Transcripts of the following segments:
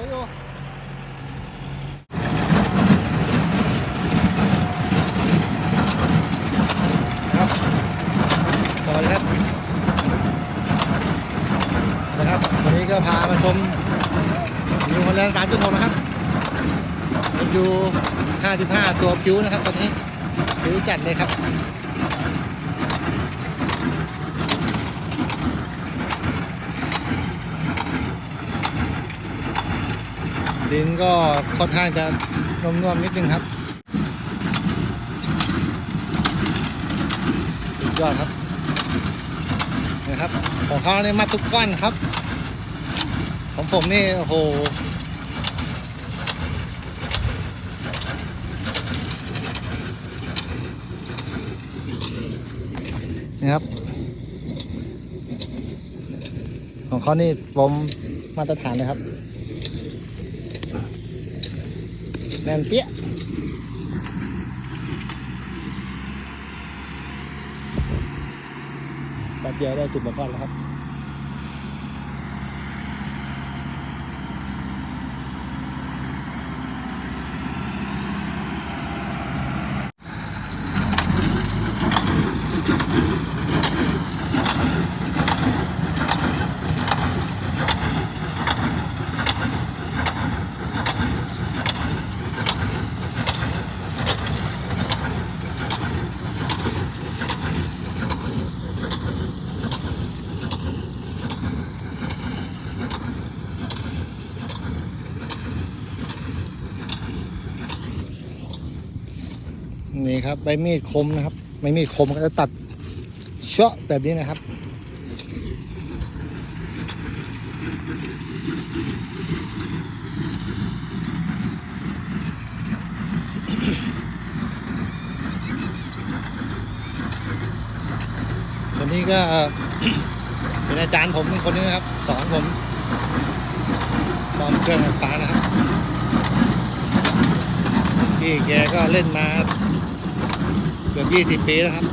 ครับสวัสดีครับนะครับ วันนี้ก็พามาชมวิวคนแรงสามจุดหกนะครับดูห้าสิบห้าตัวคิ้วนะครับตอนนี้คิ้วจัดเลยครับ ดินก็ค่อนข้างจะนุ่มๆนิดนึงครับสุดยอดครับนะครับของเขาเนี่ยมัดทุกก้อนครับ ของผมนี่โอ้โหนี่ครับ ของเขานี่ปมมาตรฐานเลยครับ แน่นเปี้ยแป๊บเดียวได้จุดมาก้อนแล้วครับ นี่ครับใบมีดคมนะครับใบมีดคมก็จะตัดเชาะแบบนี้นะครับวันนี้ก็เป็นอาจารย์ผมคนนึงนะครับ สอนผมสอนเครื่องไฟฟ้านะครับพี่แกก็เล่นมา เกือบยี่สิบปีแล้วครับ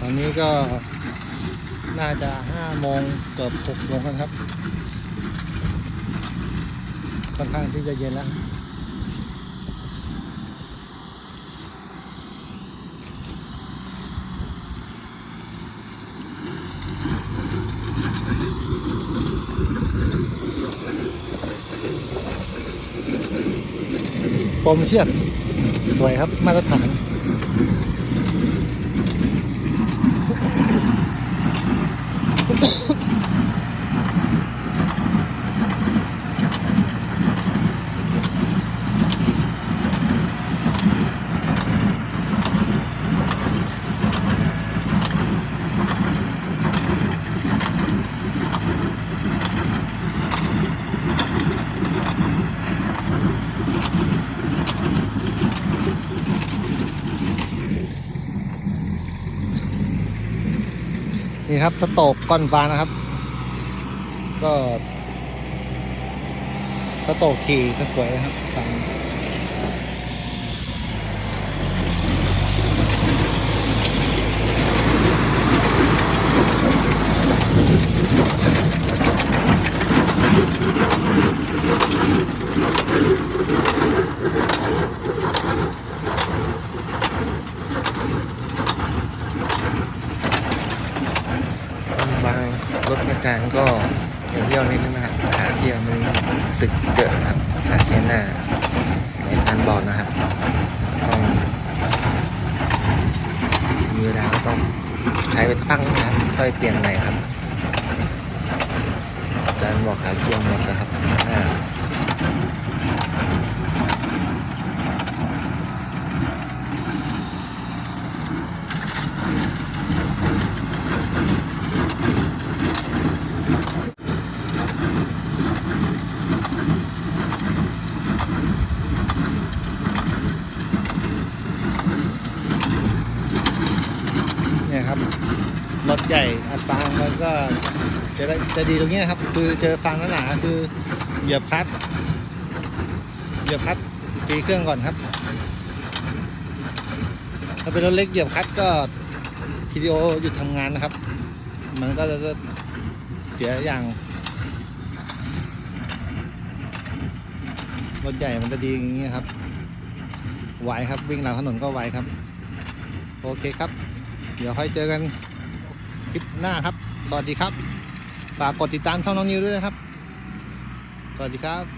ตอนนี้ก็น่าจะห้าโมงเกือบหกโมงแล้วครับ ค่อนข้างที่จะเย็นแล้ว โฟมเชียนสวยครับมาตรฐาน นี่ครับสโตกก้อนฟ้านะครับ ก็สโตกขี่ก็สวยนะครับฟังบางรถประ ก็เที่ยวนิดนึงนะครับหาเที่ยวมันสึกเยอะนะครับหาแค่หน้าในทันบอลนะครับต้องมีเวลาต้องใช้ไปตั้งนะครับค่อยเปลี่ยนใหม่ครับอาจารย์บอกหาเกียวหมดนะครับ รับรถใหญ่อัดฟางมันก็จะได้จะดีตรงนี้ยครับ คือเจอฟางหนาๆคือเหยียบคลัดเหยียบคลัดตีเครื่องก่อนครับ ถ้าเป็นรถเล็กเหยียบคลัดก็ทีดีโอหยุดทำงานนะครับ มันก็จะเสียอย่างรถใหญ่มันจะดีอย่างเงี้ยครับไหวครับวิ่งหลังถนนก็ไหวครับ โอเคครับ เดี๋ยวค่อยเจอกันคลิปหน้าครับ สวัสดีครับ ฝากกดติดตามช่องน้องนิวด้วยนะครับ สวัสดีครับ